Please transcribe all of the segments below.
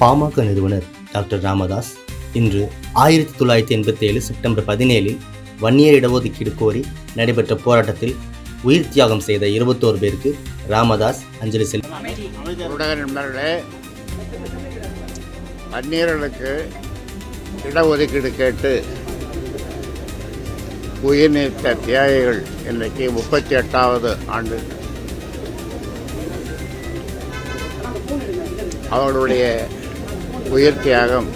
பாமக நிறுவனர் டாக்டர் ராமதாஸ் இன்று ஆயிரத்தி தொள்ளாயிரத்தி எண்பத்தி ஏழு செப்டம்பர் பதினேழில் வன்னியர் இடஒதுக்கீடு கோரி நடைபெற்ற போராட்டத்தில் உயிர் தியாகம் செய்த இருபத்தோரு பேருக்கு ராமதாஸ் அஞ்சலி செலுத்தினார் வன்னியர்களுக்கு இடஒதுக்கீடு கேட்டு உயிர் நீத்த தியாகிகள் இன்றைக்கு முப்பத்தி எட்டாவது ஆண்டு. அவர்களுடைய உயிர் தியாகம்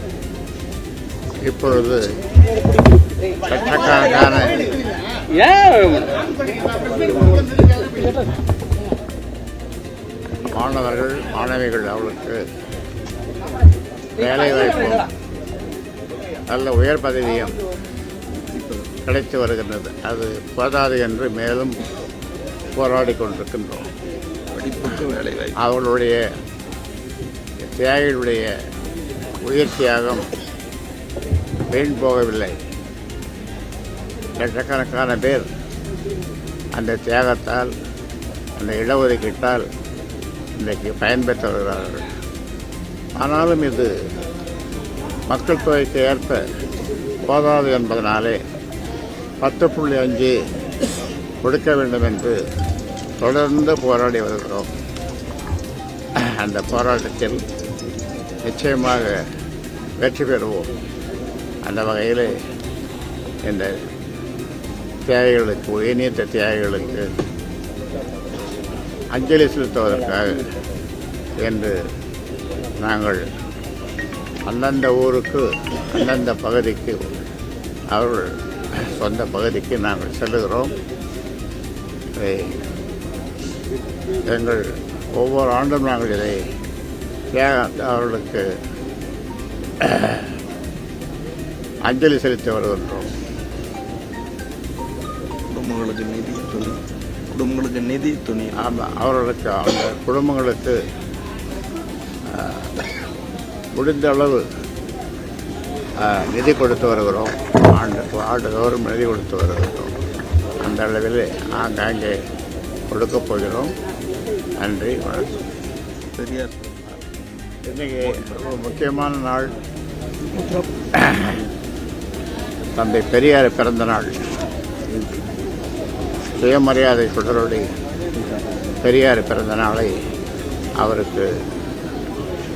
இப்பொழுது லட்சக்கணக்கான மாணவர்கள் மாணவிகள் அவர்களுக்கு வேலைவாய்ப்பும் நல்ல உயர் பதவியும் கிடைத்து வருகின்றது. அது போதாது என்று மேலும் போராடி கொண்டிருக்கின்றோம். அவர்களுடைய தியாகிகளுடைய உயிர் தியாகம். வீண் போகவில்லை. லட்சக்கணக்கான பேர் அந்த தியாகத்தால் அந்த இடஒதுக்கீட்டால் இன்றைக்கு பயன்பெற்று வருகிறார்கள் ஆனாலும் இது மக்கள் தொகைக்கு ஏற்ப போதாது என்பதனாலே பத்து புள்ளி அஞ்சு கொடுக்க வேண்டும் என்று தொடர்ந்து போராடி வருகிறோம். அந்த போராட்டத்தில் நிச்சயமாக வெற்றி பெறுவோம். அந்த வகையில் இந்த தியாகிகளுக்கு உயர்நீத்த தியாகிகளுக்கு அஞ்சலி செலுத்துவதற்காக என்று நாங்கள் அந்தந்த ஊருக்கு அந்தந்த பகுதிக்கு அவர்கள் சொந்த பகுதிக்கு நாங்கள் செல்லுகிறோம். எங்கள் ஒவ்வொரு ஆண்டும் நாங்கள் இதை தியாக அவர்களுக்கு அஞ்சலி செலுத்தி வருகின்றோம் குடும்பங்களுக்கு நிதி துணி. குடும்பங்களுக்கு நிதி துணி. ஆமாம் அவர்களுக்கு அந்த குடும்பங்களுக்கு முடிந்த அளவு நிதி கொடுத்து வருகிறோம். ஆண்டு ஆண்டுதோறும் நிதி கொடுத்து வருகிறோம். அந்த அளவில் ஆங்காங்கே கொடுக்கப் போகிறோம். நன்றி வணக்கம். பெரியார். இன்றைக்கி ஒரு முக்கியமான நாள். தந்தை பெரியார் பிறந்த நாள். சுயமரியாதை சுடரோடு பெரியார் பிறந்த நாளை அவருக்கு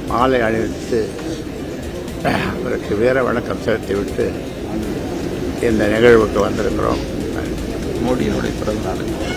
மாலை அணிவித்து அவருக்கு வீர வணக்கம் செலுத்திவிட்டு இந்த நிகழ்வுக்கு வந்திருக்கிறோம். மோடியினுடைய பிறந்த நாள்.